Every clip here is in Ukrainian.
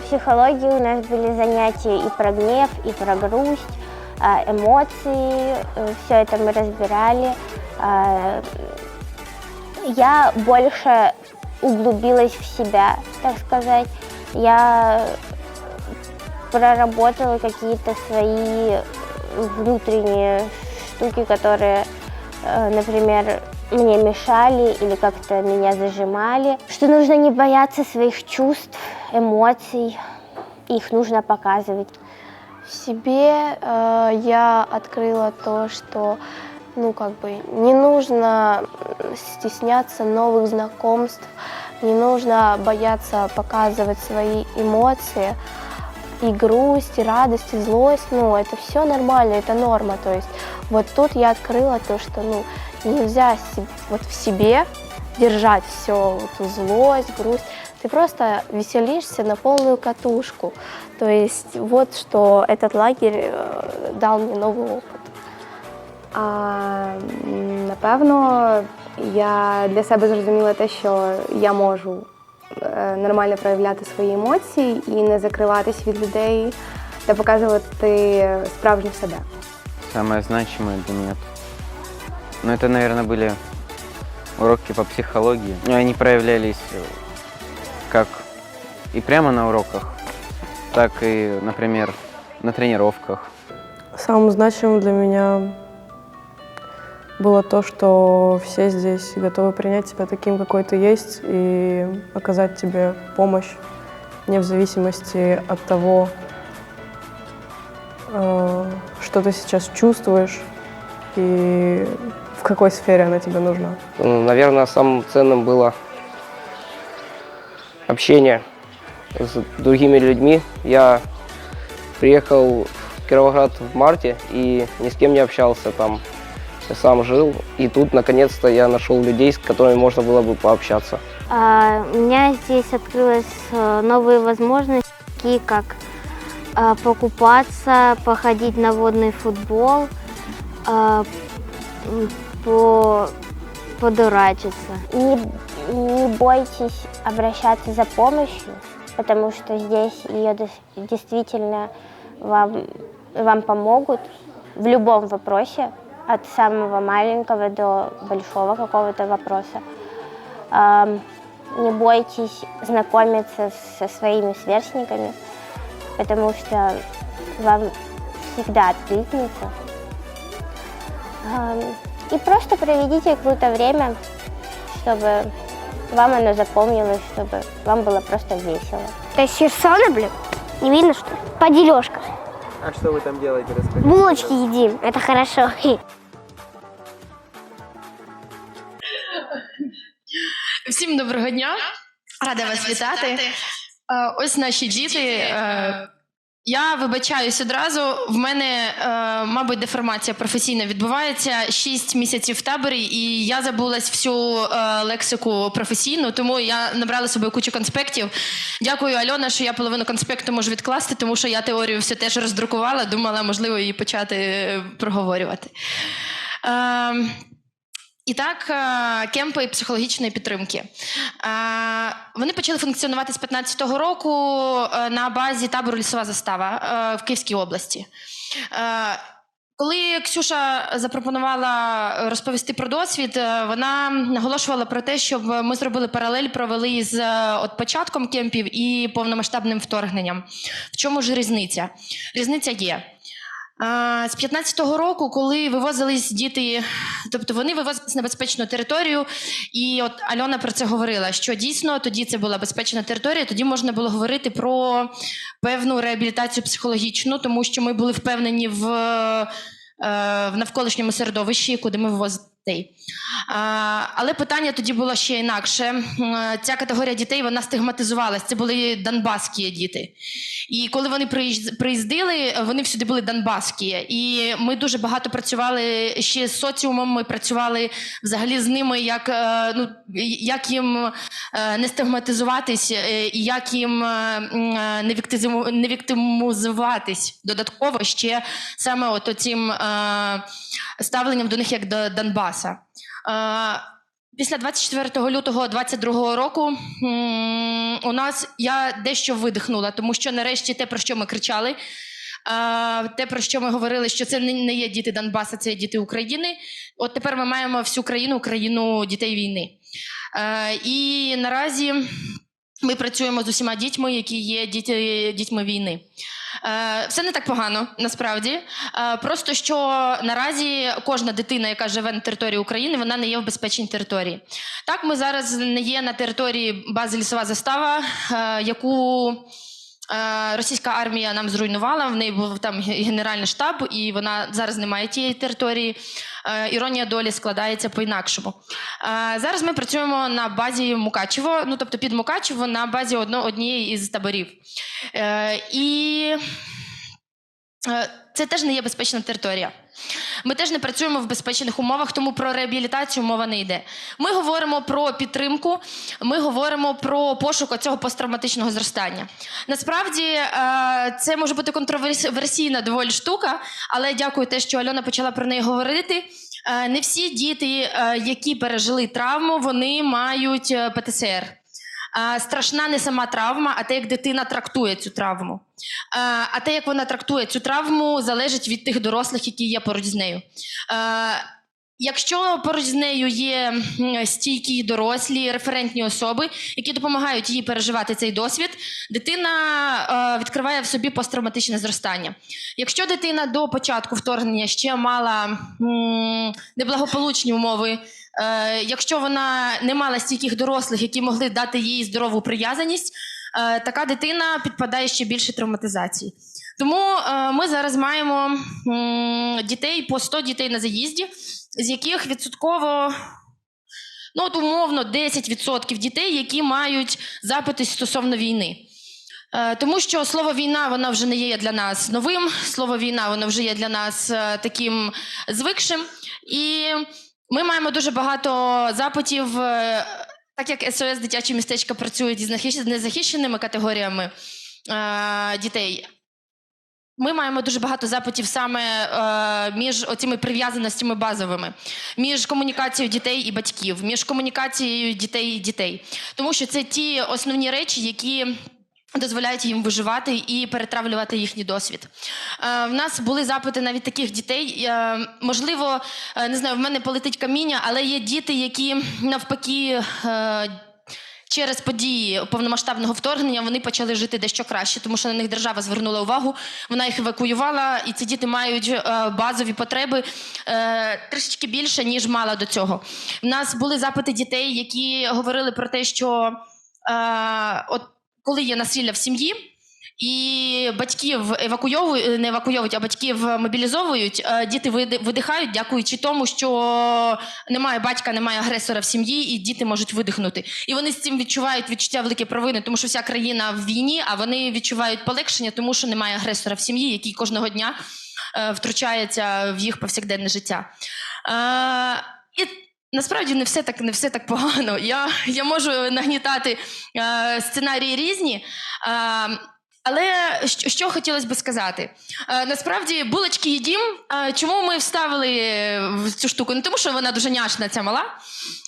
психологии у нас были занятия и про гнев, и про грусть, а, эмоции, все это мы разбирали. А, Я больше углубилась в себя, так сказать. Я проработала какие-то свои внутренние штуки, которые, э, например, мне мешали или как-то меня зажимали. Что нужно не бояться своих чувств, эмоций. Их нужно показывать. В себе э, я открыла то, что ну как бы не нужно стесняться новых знакомств, не нужно бояться показывать свои эмоции, и грусть, и радость, и злость, ну это все нормально, это норма, то есть вот тут я открыла то, что ну нельзя вот в себе держать все, эту злость, грусть, ты просто веселишься на полную катушку. То есть вот что этот лагерь э, дал мне новый опыт. А, м, напевно, я для себе зрозуміла те, що я можу е, нормально проявляти свої емоції і не закриватись від людей та показувати справжню себе. Самое значимое для меня. Ну, это, наверное, были уроки по психологии. Ну, Они проявлялись э, как и прямо на уроках, так и, например, на тренировках. Самым значимым для меня было то, что все здесь готовы принять тебя таким, какой ты есть, и оказать тебе помощь, не в зависимости от того, э, что ты сейчас чувствуешь и в какой сфере она тебе нужна. Ну, Наверное, самым ценным было общение с другими людьми. Я приехал в Кировоград в марте и ни с кем не общался там. Я сам жил, и тут наконец-то я нашел людей, с которыми можно было бы пообщаться. А, У меня здесь открылись э, новые возможности, как а, покупаться, походить на водный футбол, а, по, подурачиться. Не, не бойтесь обращаться за помощью, потому что здесь ее действительно вам, вам помогут в любом вопросе, от самого маленького до большого какого-то вопроса. Не бойтесь знакомиться со своими сверстниками, потому что вам всегда откликнется. Ам, И просто проведите какое-то время, чтобы вам оно запомнилось, чтобы вам было просто весело. Это Херсона, блин? Не видно, что ли? По дележкам. А что вы там делаете, расскажите? Булочки едим, это хорошо. Всім доброго дня. Рада вас вітати. Е, Ось наші діти. Я вибачаюсь одразу. В мене, е, мабуть, деформація професійна відбувається. Шість місяців в таборі, і я забулась всю е, лексику професійну, тому я набрала собі кучу конспектів. Дякую, Альона, що я половину конспекту можу відкласти, тому що я теорію все теж роздрукувала, думала, можливо, її почати е, проговорювати. Е, і так, е, кемпи психологічної підтримки. Е, Вони почали функціонувати з 15-го року е, на базі табору Лісова застава в Київській області. Коли Ксюша запропонувала розповісти про досвід, вона наголошувала про те, щоб ми зробили паралель, провели з от початком кемпів і повномасштабним вторгненням. В чому ж різниця? Різниця є. З 15-го року, коли вивозились діти, тобто вони вивозились на безпечну територію, і от Альона про це говорила, що дійсно тоді це була безпечна територія, тоді можна було говорити про певну реабілітацію психологічну, тому що ми були впевнені в, е, в навколишньому середовищі, куди ми вивозили дітей. Але питання тоді було ще інакше. Ця категорія дітей вона стигматизувалась. Це були донбаські діти. І коли вони приїздили, вони всюди були донбаські. І ми дуже багато працювали ще з соціумом. Ми працювали взагалі з ними, як, е, ну, як їм е, не стигматизуватись, е, і як їм не віктимізуватись додатково ще саме от цим ставленням до них як до Донбаса. Після 24 лютого 22 року у нас я дещо видихнула, тому що нарешті те, про що ми кричали, те, про що ми говорили, що це не є діти Донбаса, це є діти України. От тепер ми маємо всю країну, країну дітей війни. І наразі ми працюємо з усіма дітьми, які є діти, дітьми війни. Е, Все не так погано, насправді. Е, Просто що наразі кожна дитина, яка живе на території України, вона не є в безпечній території. Так, ми зараз не є на території бази лісова застава, е, яку російська армія нам зруйнувала. В неї був там генеральний штаб, і вона зараз не має тієї території. Е, Іронія долі складається по-інакшому. Е, Зараз ми працюємо на базі Мукачево, ну тобто під Мукачево на базі однієї із таборів. Е, І е, це теж не є безпечна територія. Ми теж не працюємо в безпечних умовах, тому про реабілітацію мова не йде. Ми говоримо про підтримку, ми говоримо про пошук цього посттравматичного зростання. Насправді е, це може бути контроверсійна доволі штука, але дякую те, що Альона почала про неї говорити. Е, Не всі діти, е, які пережили травму, вони мають ПТСР. Страшна не сама травма, а те, як дитина трактує цю травму. А те, як вона трактує цю травму, залежить від тих дорослих, які є поруч з нею. Якщо поруч з нею є стійкі дорослі референтні особи, які допомагають їй переживати цей досвід, дитина відкриває в собі посттравматичне зростання. Якщо дитина до початку вторгнення ще мала неблагополучні умови, е, якщо вона не мала стійких дорослих, які могли дати їй здорову прив'язаність, е, така дитина підпадає ще більше травматизації. Тому е, ми зараз маємо м, дітей по 100 дітей на заїзді, з яких відсотково. Ну, от умовно 10% дітей, які мають запити стосовно війни. Е, Тому що слово війна воно вже не є для нас новим, слово війна воно вже є для нас е, таким звикшим. І ми маємо дуже багато запитів, е, так як СОС дитячі містечка працюють із незахищеними категоріями е, дітей. Ми маємо дуже багато запитів саме е, між оціми прив'язаностями базовими, між комунікацією дітей і батьків, між комунікацією дітей і дітей. Тому що це ті основні речі, які дозволяють їм виживати і перетравлювати їхній досвід. Е, в нас були запити навіть таких дітей. Е, можливо, е, не знаю, в мене полетить каміння, але є діти, які навпаки. Через події повномасштабного вторгнення вони почали жити дещо краще, тому що на них держава звернула увагу. Вона їх евакуювала, і ці діти мають базові потреби трішечки більше, ніж мала до цього. У нас були запити дітей, які говорили про те, що от коли є насилля в сім'ї. І батьків евакуйовують, не евакуйовують, а батьків мобілізовують. е, Діти видихають, дякуючи тому, що немає батька, немає агресора в сім'ї, і діти можуть видихнути. І вони з цим відчувають відчуття великої провини, тому що вся країна в війні, а вони відчувають полегшення, тому що немає агресора в сім'ї, який кожного дня е, втручається в їх повсякденне життя. Е, і Насправді не все так не все так погано. Я, я можу нагнітати е, сценарії різні. Е, але що, що хотілося би сказати? Е, насправді, булочки їдім. Е, чому ми вставили в цю штуку? Не тому, що вона дуже няшна, ця мала,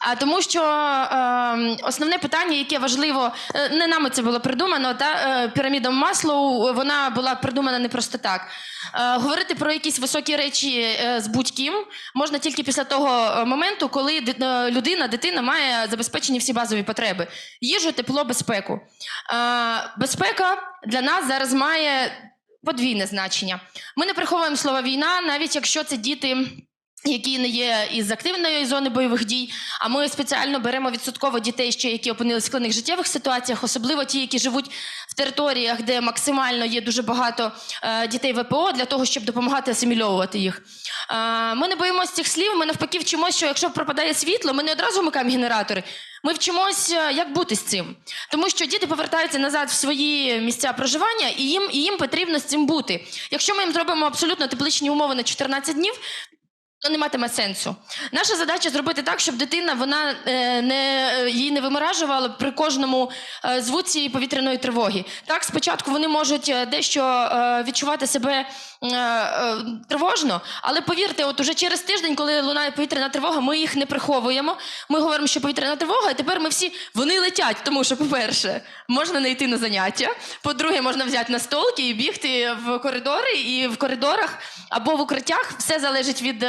а тому, що е, основне питання, яке важливо, е, не нами це було придумано, та е, піраміда Маслоу, вона була придумана не просто так. Е, говорити про якісь високі речі е, з будь-ким можна тільки після того е, моменту, коли е, людина, дитина має забезпечені всі базові потреби: їжу, тепло, безпеку. Е, Безпека для нас зараз має подвійне значення. Ми не приховуємо слово війна, навіть якщо це діти. Які не є із активної зони бойових дій, а ми спеціально беремо відсотково дітей, ще які опинилися в складних життєвих ситуаціях, особливо ті, які живуть в територіях, де максимально є дуже багато е, дітей ВПО, для того, щоб допомагати асимільовувати їх. Е, ми не боїмося цих слів. Ми навпаки вчимося, що якщо пропадає світло, ми не одразу вмикаємо генератори. Ми вчимося, як бути з цим, тому що діти повертаються назад в свої місця проживання, і їм, і їм потрібно з цим бути. Якщо ми їм зробимо абсолютно тепличні умови на 14 днів, то не матиме сенсу. Наша задача зробити так, щоб дитина вона е, не її не виморажувала при кожному е, звуці повітряної тривоги. Так, спочатку вони можуть е, дещо відчувати себе тривожно, але повірте, от уже через тиждень, коли лунає повітряна тривога, ми їх не приховуємо. Ми говоримо, що повітряна тривога, і тепер ми всі вони летять. Тому що, по-перше, можна не йти на заняття. По-друге, можна взяти на столки і бігти в коридори, і в коридорах або в укриттях все залежить від,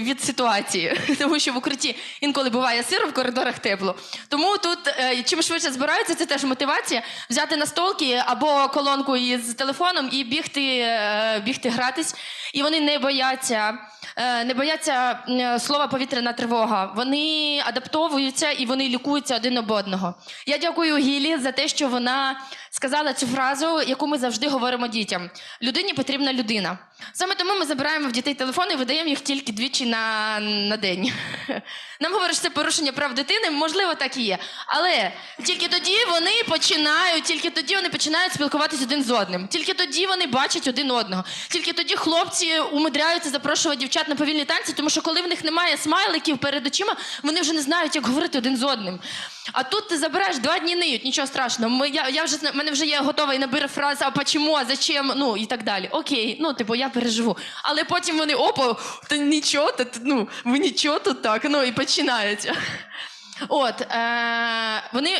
від ситуації. Тому що в укритті інколи буває сиро, в коридорах тепло. Тому тут е, чим швидше збираються, це теж мотивація взяти на столки або колонку із телефоном і бігти, е, бігти гратись. І вони не бояться. е, Не бояться слова повітряна тривога. Вони адаптовуються і вони лікуються один об одного. Я дякую Гілі за те, що вона сказала цю фразу, яку ми завжди говоримо дітям: людині потрібна людина. Саме тому ми забираємо в дітей телефони і видаємо їх тільки двічі на, на день. Нам говорять, що це порушення прав дитини, можливо, так і є. Але тільки тоді вони починають, тільки тоді вони починають спілкуватися один з одним. Тільки тоді вони бачать один одного. Тільки тоді хлопці умудряються запрошувати дівчат на повільні танці, тому що коли в них немає смайликів перед очима, вони вже не знають, як говорити один з одним. А тут ти забираєш два дні ниють, нічого страшного. Ми, я, я вже в мене вже є готовий набір фраз, а почему, а зачем, ну і так далі. Окей, ну типу, я переживу. Але потім вони опа, та нічого, та, ну, ви нічого тут так, ну і починають. От, е, вони,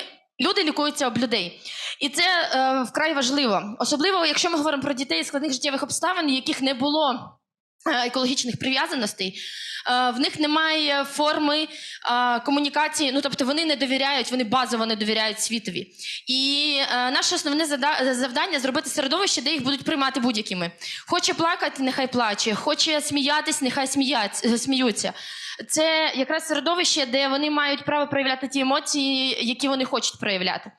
люди лікуються об людей. І це е, вкрай важливо. Особливо, якщо ми говоримо про дітей складних життєвих обставин, яких не було е, екологічних прив'язаностей, в них немає форми е, комунікації, ну тобто вони не довіряють, вони базово не довіряють світові. І е, наше основне завдання зробити середовище, де їх будуть приймати будь-якими. Хоче плакати, нехай плаче, хоче сміятись, нехай сміються. Це якраз середовище, де вони мають право проявляти ті емоції, які вони хочуть проявляти.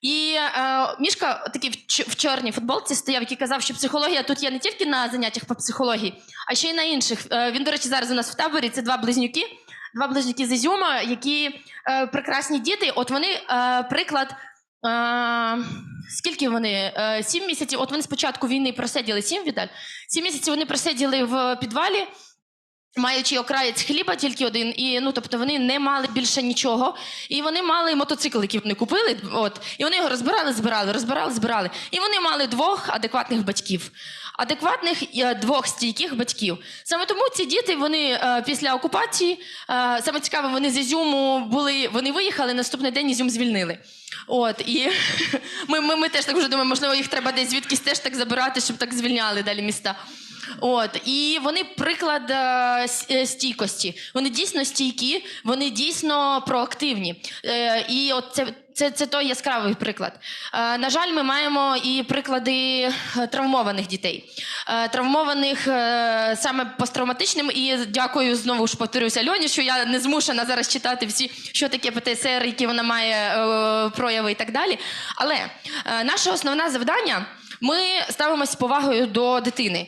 І е, Мішка такий в, чорній футболці стояв, який казав, що психологія тут є не тільки на заняттях по психології, а ще й на інших. Е, він, до речі, зараз у нас в таборі це два близнюки, два близнюки з Ізюма, які е, прекрасні діти. От вони е, приклад. Е, скільки вони? Е, сім місяців. От вони спочатку війни просиділи сім Віталь. Сім місяців вони просиділи в підвалі. Маючи окраєць хліба тільки один, і ну тобто вони не мали більше нічого. І вони мали мотоцикл, який вони купили. От і вони його розбирали, збирали, розбирали, збирали. І вони мали двох адекватних батьків, адекватних е, двох стійких батьків. Саме тому ці діти вони е, після окупації, е, саме цікаве, вони з Ізюму були, вони виїхали. Наступний день Ізюм звільнили. От і ми, ми, ми теж так вже думаємо, можливо, їх треба десь звідкись теж так забирати, щоб так звільняли далі міста. От і вони приклад е, е, стійкості. Вони дійсно стійкі, вони дійсно проактивні. Е, і от це. Це, це той яскравий приклад. Е, на жаль, ми маємо і приклади травмованих дітей, е, травмованих е, саме посттравматичним. І дякую знову ж повторюся Альоні, що я не змушена зараз читати всі, що таке ПТСР, які вона має е, прояви і так далі. Але е, наше основне завдання ми ставимося з повагою до дитини.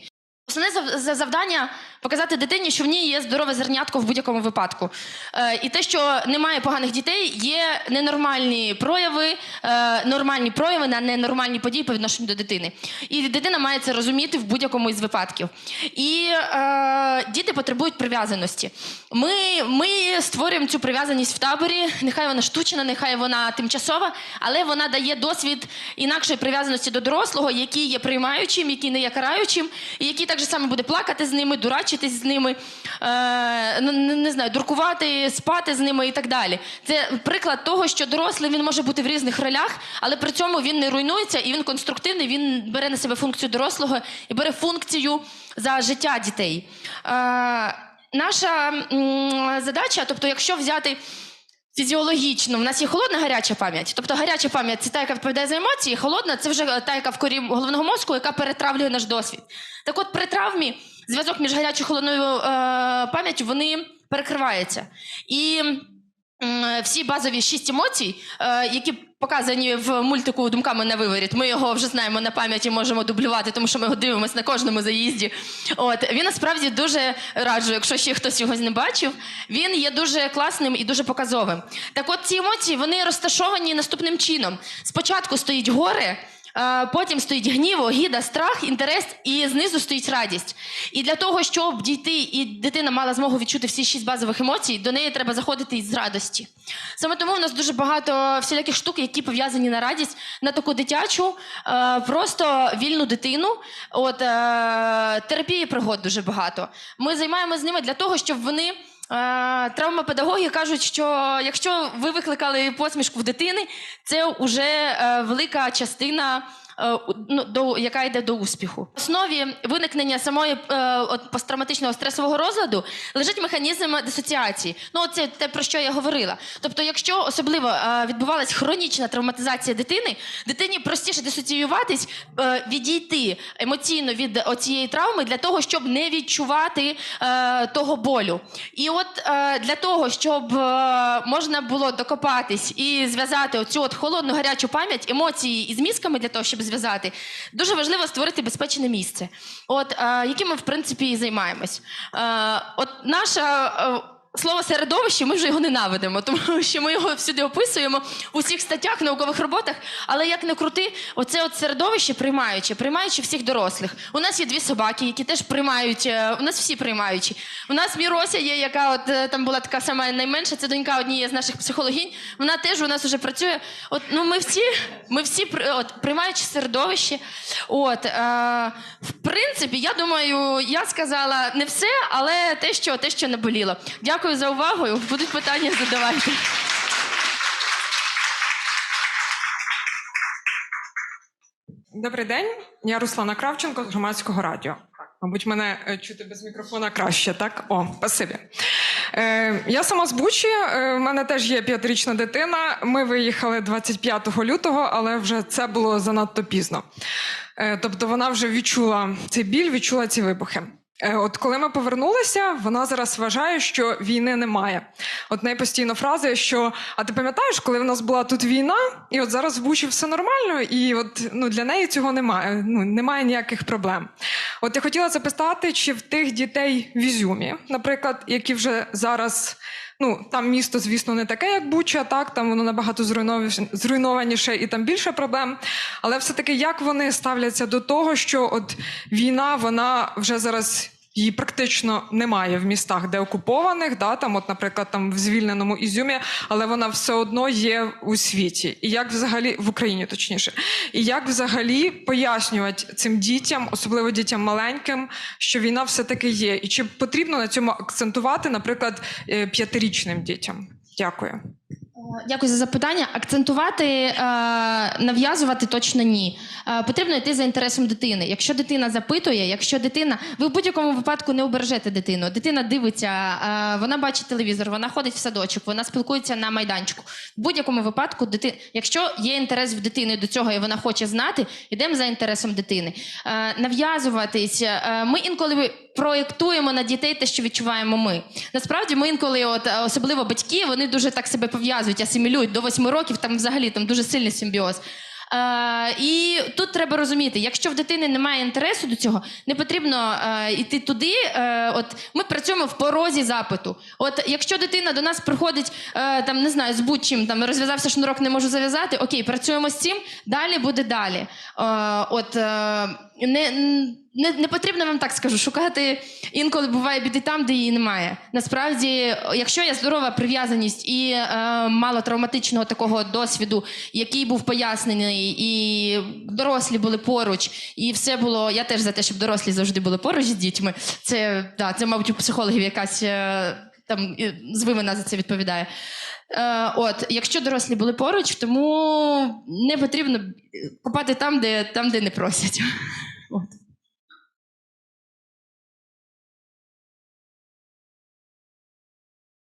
Основне зав- завдання показати дитині, що в ній є здорове зернятко в будь-якому випадку. Е, і те, що немає поганих дітей, є ненормальні прояви, е, нормальні прояви на ненормальні події по відношенню до дитини. І дитина має це розуміти в будь-якому із випадків. І е, діти потребують прив'язаності. Ми, ми створюємо цю прив'язаність в таборі. Нехай вона штучна, нехай вона тимчасова, але вона дає досвід інакшої прив'язаності до дорослого, який є приймаючим, який не є караючим, і який так само буде плакати з ними, дурачитись з ними, е, ну, не, знаю, дуркувати, спати з ними і так далі. Це приклад того, що дорослий він може бути в різних ролях, але при цьому він не руйнується і він конструктивний, він бере на себе функцію дорослого і бере функцію за життя дітей. Е, наша задача, тобто, якщо взяти. Фізіологічно, в нас є холодна гаряча пам'ять. Тобто гаряча пам'ять це та, яка відповідає за емоції, холодна це вже та, яка в корі головного мозку, яка перетравлює наш досвід. Так от при травмі зв'язок між гарячою холодною е, пам'яттю вони перекриваються. І м, всі базові шість емоцій, е, які показані в мультику думками на виворіт. Ми його вже знаємо на пам'яті, можемо дублювати, тому що ми його дивимося на кожному заїзді. От він насправді дуже раджу, якщо ще хтось його не бачив. Він є дуже класним і дуже показовим. Так, от ці емоції вони розташовані наступним чином. Спочатку стоїть горе. Е, Потім стоїть гнів, огіда, страх, інтерес, і знизу стоїть радість. І для того, щоб дійти, і дитина мала змогу відчути всі шість базових емоцій, до неї треба заходити із радості. Саме тому у нас дуже багато всіляких штук, які пов'язані на радість, на таку дитячу, е, просто вільну дитину. От е, терапії пригод дуже багато. Ми займаємося з ними для того, щоб вони. Е, Травмопедагоги кажуть, що якщо ви викликали посмішку в дитини, це вже е, велика частина. Е, Ну, до, яка йде до успіху. В основі виникнення самої е, от, посттравматичного стресового розладу лежить механізм дисоціації. Ну, це те, про що я говорила. Тобто, якщо особливо е, відбувалась хронічна травматизація дитини, дитині простіше дисоціюватись, відійти емоційно від цієї травми для того, щоб не відчувати того болю. І от для того, щоб можна було докопатись і зв'язати оцю от холодну гарячу пам'ять, емоції із мізками для того, щоб зв'язати, дуже важливо створити безпечне місце, от е, яким ми в принципі і займаємось. Е, от наша. Слово середовище, ми вже його ненавидимо, тому що ми його всюди описуємо у всіх статтях, наукових роботах. Але як не крути, оце от середовище приймаюче, приймаючи всіх дорослих. У нас є дві собаки, які теж приймають. е, У нас всі приймаючі. У нас Мірося є, яка от е, там була така сама найменша. Це донька однієї з наших психологінь. Вона теж у нас вже працює. От ну ми всі, ми всі от, приймаючи середовище. От е, в принципі, я думаю, я сказала не все, але те, що те, що наболіло. Дякую за увагу. Будуть питання, задавайте. Добрий день, я Руслана Кравченко з громадського радіо. Мабуть, мене е, чути без мікрофона краще, так? О, спасибі. Е, я сама з Бучі, е, в мене теж є п'ятирічна дитина. Ми виїхали 25 лютого, але вже це було занадто пізно. Е, тобто вона вже відчула цей біль, відчула ці вибухи. Е, От коли ми повернулися, вона зараз вважає, що війни немає. От неї постійно фраза, що а ти пам'ятаєш, коли в нас була тут війна, і от зараз в Бучі все нормально, і от ну для неї цього немає. Ну немає ніяких проблем. От я хотіла запитати, чи в тих дітей в Ізюмі, наприклад, які вже зараз. Ну, там місто, звісно, не таке, як Буча, так, там воно набагато зруйнов- зруйнованіше і там більше проблем. Але все-таки як вони ставляться до того, що от війна, вона вже зараз її практично немає в містах, де окупованих, да, там, от, наприклад, там в звільненому Ізюмі, але вона все одно є у світі. І як взагалі в Україні, точніше, і як взагалі пояснювати цим дітям, особливо дітям маленьким, що війна все-таки є, і чи потрібно на цьому акцентувати, наприклад, е, п'ятирічним дітям? Дякую. Дякую за запитання. Акцентувати, е, нав'язувати точно ні. Е, потрібно йти за інтересом дитини. Якщо дитина запитує, якщо дитина, ви в будь-якому випадку не обережете дитину. Дитина дивиться, е, вона бачить телевізор, вона ходить в садочок, вона спілкується на майданчику. В будь-якому випадку, дити... якщо є інтерес в дитини до цього і вона хоче знати, йдемо за інтересом дитини. Нав'язуватись. Ми інколи проєктуємо на дітей те, що відчуваємо ми. Насправді, ми інколи, от е, особливо батьки, вони дуже так себе пов'язують, асимілюють до восьми років, там взагалі там дуже сильний симбіоз. Е, і тут треба розуміти, якщо в дитини немає інтересу до цього, не потрібно е, йти туди. Е, от ми працюємо в порозі запиту. От якщо дитина до нас приходить, е, там не знаю, з будь-чим там розв'язався шнурок, не можу зав'язати. Окей, працюємо з цим. Далі буде далі. Е, от е, не, не, не потрібно вам так скажу, шукати інколи буває біди там, де її немає. Насправді, якщо є здорова прив'язаність і е, мало травматичного такого досвіду, який був пояснений, і дорослі були поруч, і все було. Я теж за те, щоб дорослі завжди були поруч з дітьми. Це да, це, мабуть, у психологів якась е, там звивина за це відповідає. Е, от, якщо дорослі були поруч, тому не потрібно копати там, де, там, де не просять. От.